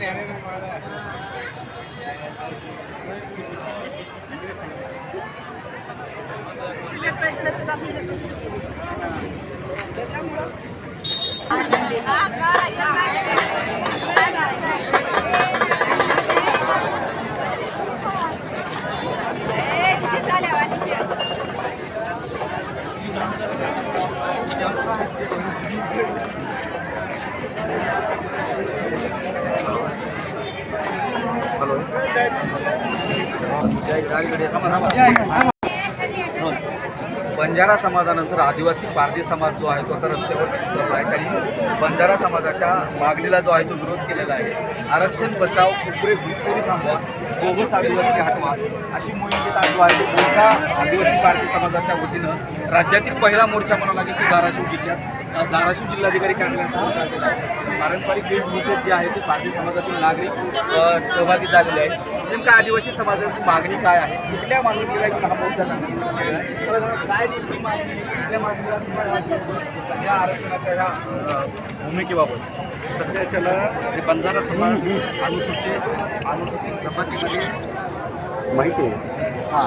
ਨਿਆਣੇ ਨੂੰ ਪੜਦਾ ਹੈ बंजारा समाजानंतर आदिवासी पारधी समाज जो आहे तो आता रस्त्यावर उतरला आहे. त्यांनी बंजारा समाजाच्या मागणीला जो आहे तो विरोध केलेला आहे. आरक्षण बचाव कुकरे घुसखोरी थांबवा बोगस आदिवासी हटवा अशी मोहीम जी चालू आहे मोर्चा आदिवासी पारधी समाजाच्या वतीनं राज्यातील पहिला मोर्चा म्हणावा लागेल तो धाराशिव जिल्ह्यात. धाराशिव जिल्हाधिकारी कार्यालयासमोर झालेला आहे. पारंपरिक वेशभूषेत जे आहे ते पारधी समाजातील नागरिक सहभागी झालेले आहेत. नेमका आदिवासी समाजाची मागणी काय आहे? कुठल्या मागणीला घेऊन हा मोर्चा आहे? मला जरा काय मागणी आहे? कुठल्या मागणीला आरक्षणाच्या भूमिकेबाबत? सध्याच्याला जे बंजारा समाज अनुसूचित अनुसूचित जमातीमध्ये माहिती आहे.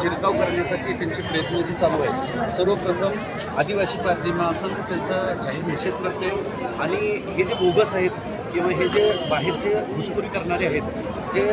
शिरकाव करण्यासाठी त्यांचे प्रयत्न जे चालू आहेत सर्वप्रथम आदिवासी पारधी महासंघ त्यांचा जाहीर निषेध करते आणि हे जे बोगस आहेत किंवा हे जे बाहेरचे घुसखोरी करणारे आहेत जे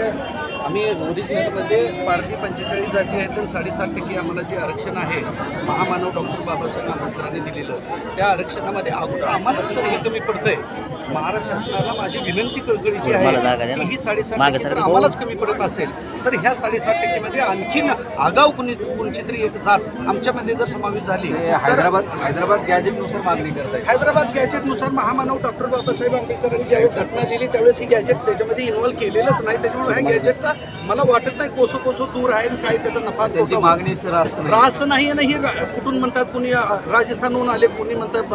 आम्ही ओरिजिनलमध्ये पारधी पंचेचाळीस जाती आहेत तर साडेसात टक्के आम्हाला जे आरक्षण आहे महामानव डॉक्टर बाबासाहेब आंबेडकरांनी दिलेलं त्या आरक्षणामध्ये अगोदर आम्हालाच सर हे कमी आहे महाराष्ट्र शासनाला माझी विनंती कळकळीची आहे की ही साडेसात टक्के जर आम्हालाच कमी पडत असेल तर ह्या साडेसात टक्केमध्ये आणखीन आगाऊ कुणी कोणची तरी एक जात. आमच्यामध्ये जर समावेश झाली हैदराबाद हैदराबाद गॅजेटनुसार मागणी करत आहे हैदराबाद गॅजेटनुसार महामानव डॉक्टर बाबासाहेब आंबेडकरांनी ज्यावेळेस घटना लिहिली त्यावेळेस ही गॅजेट त्याच्यामध्ये इन्व्हॉल्व केलेलंच नाही. त्याच्यामुळे ह्या गॅजेटचा मला वाटत नाही कोसो कोसो दूर आहे आणि काय त्याचा नफा त्यांची. मागणीच रास्त नाही. आणि हे कुठून म्हणतात कुणी राजस्थानहून आले कुणी म्हणतात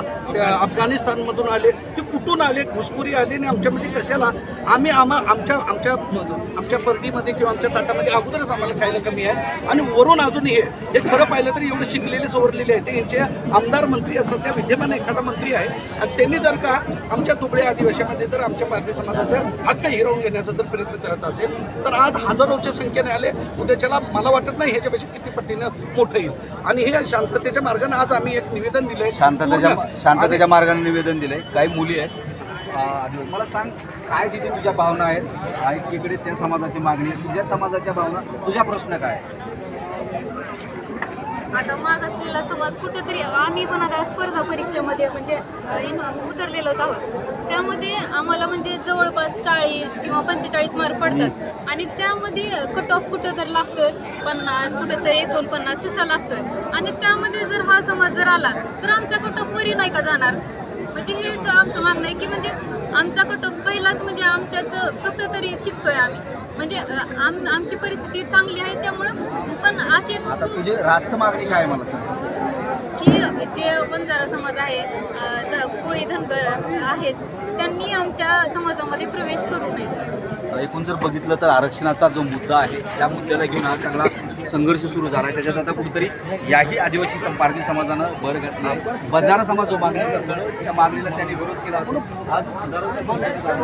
अफगाणिस्तानमधून आले ते कुठून आले घुसखोरी आले आणि आमच्यामध्ये कशाला? आम्ही आम्हा आमच्या आमच्या आमच्या पर्टीमध्ये किंवा आमच्या ताटामध्ये अगोदरच आम्हाला खायला कमी आहे. आणि वरून अजून हे हे खरं पाहिलं तर एवढे शिकलेले सवरलेले आहेत ते यांचे आमदार मंत्री आहेत सध्या विद्यमान एखादा मंत्री आहे. आणि त्यांनी जर का आमच्या दुबळ्या आदिवासीमध्ये जर आमच्या भारतीय समाजाचा हक्क हिरावून घेण्याचा जर प्रयत्न करत असेल तर आज हजारोच्या संख्येने आले. उद्याच्याला मला वाटत नाही ह्याच्यापेक्षा किती पटीनं मोठं येईल. आणि हे शांततेच्या मार्गाने आज आम्ही एक निवेदन दिलंय. शांततेच्या पूर्ण- शांततेच्या मार्गाने निवेदन दिलंय. काही मुली आहेत. आदिवासी. मला सांग काय तिथे तुझ्या भावना आहेत? आणि एकीकडे त्या समाजाची मागणी आहे. तुझ्या समाजाच्या भावना तुझ्या प्रश्न काय? आता आता मागासलेला समाज कुठेतरी आम्ही पण आता स्पर्धा परीक्षेमध्ये म्हणजे उतरलेलोच आहोत. त्यामध्ये आम्हाला म्हणजे जवळपास चाळीस किंवा पंचेचाळीस मार्क पडतात. आणि त्यामध्ये कट ऑफ कुठं तर लागतोय. पन्नास कुठं तर एकोणपन्नास तसा लागतोय. आणि त्यामध्ये जर हा समाज जर आला तर आमचा कट ऑफ वरी नाही का जाणार? म्हणजे हेच आमचं मागणं आहे की म्हणजे आमचा कट ऑफ पहिलाच म्हणजे आमच्यात कसं तरी शिकतोय आम्ही. म्हणजे आम आमची परिस्थिती चांगली आहे त्यामुळं पण असे तुझी रास्त मागणी काय मला सांग? की जे बंजारा समाज आहे कोळी धनगर आहेत त्यांनी आमच्या समाजामध्ये प्रवेश करू नये. एकूण जर बघितलं तर आरक्षणाचा जो मुद्दा आहे त्या मुद्द्याला घेऊन हा सगळा संघर्ष सुरू झाला आहे त्याच्यात आता कुठेतरी याही आदिवासी सम- पारधी समाजानं भर घातली. बंजारा समाज जो मागणी करतो त्या मागणीला त्यांनी विरोध केला असून आज बोलायचं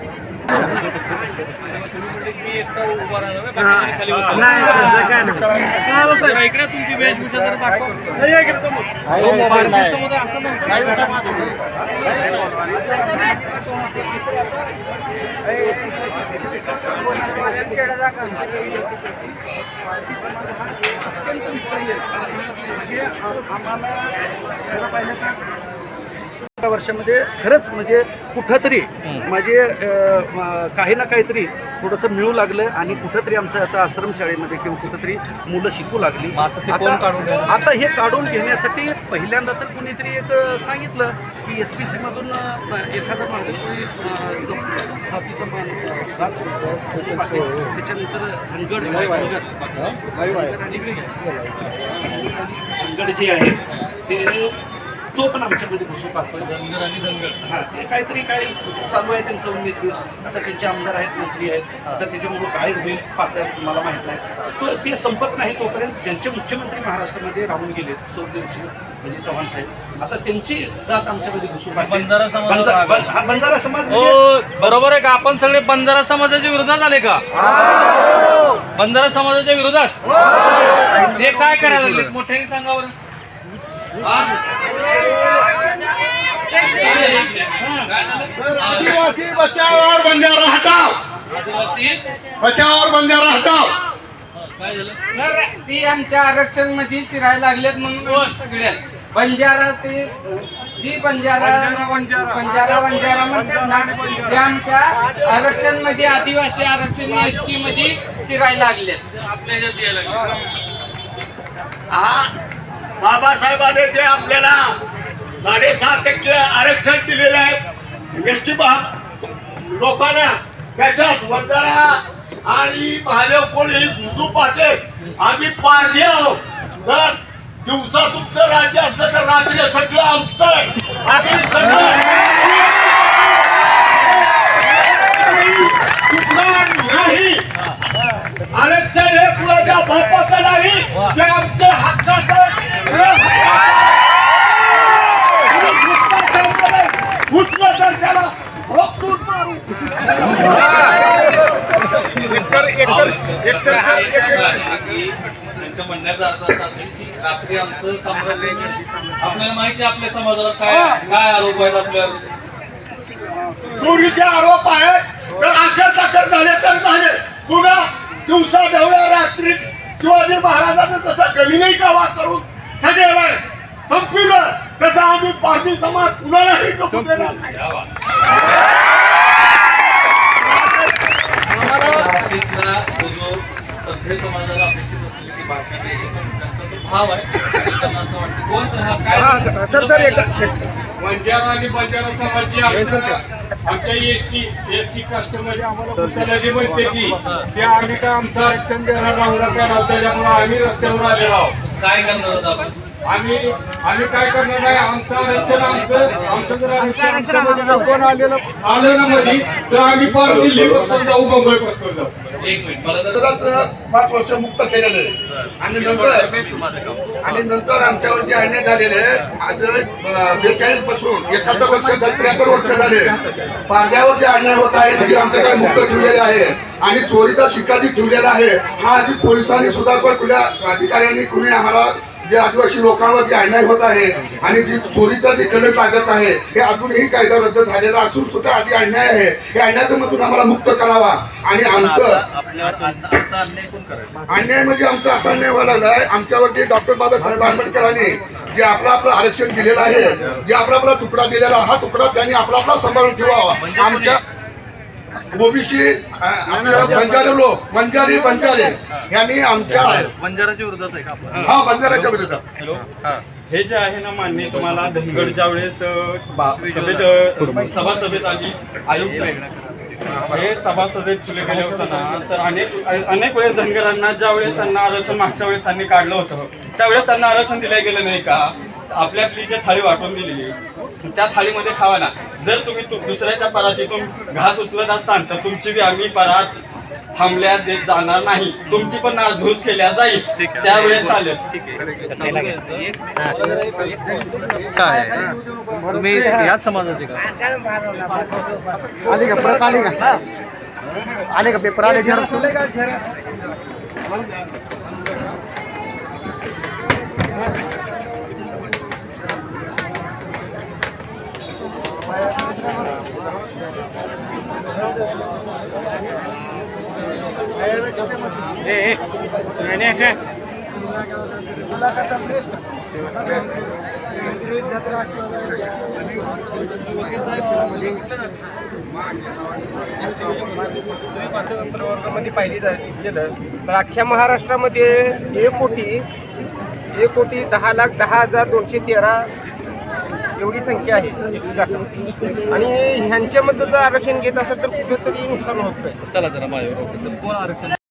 इकडे तुमची वेशभूषा आम्हाला अकरा वर्षामध्ये खरंच म्हणजे कुठंतरी म्हणजे काही ना काहीतरी थोडंसं मिळू लागलं आणि कुठंतरी आमचं आता आश्रमशाळेमध्ये किंवा कुठंतरी मुलं शिकू लागली. आता आता काढून घेणार? आता हे काढून घेण्यासाठी पहिल्यांदा तर कुणीतरी एक सांगितलं की एस पी सीमधून एखादा माणूस जातीचा मान जात त्याच्यानंतर धनगड धनगर धनगड जे आहे ते तो पण आमच्यामध्ये घुसू पाहतोय. हा ते काहीतरी काय चालू आहे त्यांचं उन्नीस वीस. आता त्यांचे आमदार आहेत मंत्री आहेत. आता त्याच्यामुळे काय होईल पाहतात मला माहीत नाही तो ते संपत नाही तोपर्यंत ज्यांचे मुख्यमंत्री महाराष्ट्रामध्ये राहून गेले स्वर्गदर्शी म्हणजे चव्हाण साहेब आता त्यांची जात आमच्यामध्ये घुसू पाहते. बंजारा हा, समाज म्हणजे हो बरोबर आहे का? आपण सगळे बंजारा समाजाच्या विरोधात आले का? बंजारा समाजाच्या विरोधात? ते काय करायला लागले मोठ्याने सांगा बरं. हा? आदिवासी बचाव और बंजारा हटाओ आदिवासी बचाव और बंजारा हटाओ सर ती आमच्या आरक्षणमध्ये शिरायला लागलेत म्हणून सगळ्यात. बंजारा ते जी बंजारा बंजारा बंजारा. म्हणतात ना ते आमच्या आरक्षणमध्ये आदिवासी आरक्षण एस टी मध्ये शिरायला लागलेत. आपल्या बाबासाहेबांनी जे आपल्याला साडेसात टक्के आरक्षण दिलेलं आहे एस टी लोकांना त्याच्यात बंजारा आणि महादेव कोळी घुसू पाहते. आम्ही पारधी आहोत. जर दिवसा तुमचं राज्य असलं तर रात्री सगळं आमचं आहे. आम्ही सगळं नाही आरक्षण हे कुणाच्या बापाचं नाही ते आमचं हक्काचं उचलं तर त्याला भोगसून मारू असं आहे की त्यांच्या म्हणण्याचा अर्थ असा असेल की रात्री आमचं साम्राज्य आपल्याला माहिती आपल्या समाजाला काय काय आरोप आहेत आपल्यावर? चोरीचे आरोप आहेत. तर अखेर दाखल झाले तर झाले. पुन्हा दिवसा ढवळ्या रात्री शिवाजी महाराजांचं तसं कावा करून सगळ्याला संपविलं. तसं आम्ही पारधी समाज कुणालाही कपू देणार नाशिकला तो जो सभ्य समाजाला अपेक्षित असलेली ती भाषा नाही त्यांचा तो भाव आहे. आणि त्यांना असं वाटतं कोण हा काय सर सर एक बंजारा आणि बंजारा समाज जे आमच्या आमच्या एस टी एस टी कास्टमध्ये आम्हाला घुसायला जे म्हणते की ते आम्ही काय आमचं आरक्षण देणार राहून काय नव्हतं त्याच्यामुळे आम्ही रस्त्यावर आलेलो आहोत. काय करणार आहोत आपण? आम्ही आम्ही काय करणार नाही आमचं आरक्षण आमचं आमचं जर आरक्षण आमच्यामध्ये जर कोण आलेलं आलं ना मध्ये तर आम्ही पार दिल्ली पासून जाऊ मुंबई जाऊ. एक मिनिट मला जर नंतरच पाच वर्ष मुक्त केलेले आहे. आणि नंतर आणि नंतर आमच्यावर जे अन्याय झालेले आज बेचाळीसपासून एकाहत्तर वर्ष झाले त्र्याहत्तर वर्ष झाले. पारड्यावर जे अन्याय होत आहे त्याची आमचं काय मुक्त ठेवलेले आहे आणि चोरीचा शिकाधी ठेवलेला आहे हा आधी पोलिसांनी सुद्धा पण कुठल्या अधिकाऱ्यांनी कुणी आम्हाला जे आदिवासी लोकांवर जे अन्याय होत आहे आणि जी चोरीचा जे कलम लागत आहे हे अजूनही कायदा रद्द झालेला असून सुद्धा आधी अन्याय आहे. हे अन्यायामधून आम्हाला मुक्त करावा. आणि आमचं अन्याय म्हणजे आमचं असा अन्याय व्हायला लागलाय. आमच्यावरती डॉक्टर बाबासाहेब आंबेडकरांनी जे आपलं आपलं आरक्षण दिलेलं आहे जे आपला आपला तुकडा दिलेला हा तुकडा त्यांनी आपला आपला सांभाळून ठेवावा. आमच्या ओबीसी बंजारे लोक बंजारी बंजारे. यांनी आमच्या बंजाराच्या विरोधात आहे का हा बंजाराच्या विरोधात. हे. जे आहे ना मान्य तुम्हाला धनगडच्या वेळेस सभेत सभासभेत आली आयुक्त हे सभासदेत फुले गेले होते ना तर अनेक अनेक वेळेस धनगरांना ज्या वेळेस त्यांना आरक्षण मागच्या वेळेस त्यांनी काढलं होतं त्यावेळेस त्यांना आरक्षण दिलं गेलं नाही का? आपल्या आपली जी थाळी वाटून दिलेली त्या थाळीमध्ये खावा ना. जर तुम्ही तु- दुसऱ्याच्या परातीतून घास उचलत असताल तर तुमची बी आम्ही परात थांबल्या देत जाणार नाही. तुमची पण नासधूस केल्या जाईल. त्यावेळेस चालेल. काय तुम्ही याच समाजाचे का? आले का? परत आले का? आले का? पेपर आले झेरॉक्स तंत्रवर्गामध्ये पाहिली गेलं तर अख्ख्या महाराष्ट्रामध्ये एक कोटी एक कोटी दहा लाख दहा हजार दोनशे तेरा एवढी संख्या आहे आणि ह्यांच्यामध्ये जर आरक्षण घेत असेल तर कुठेतरी नुकसान होत नाही चला जरा माझ्यावर कोण आरक्षण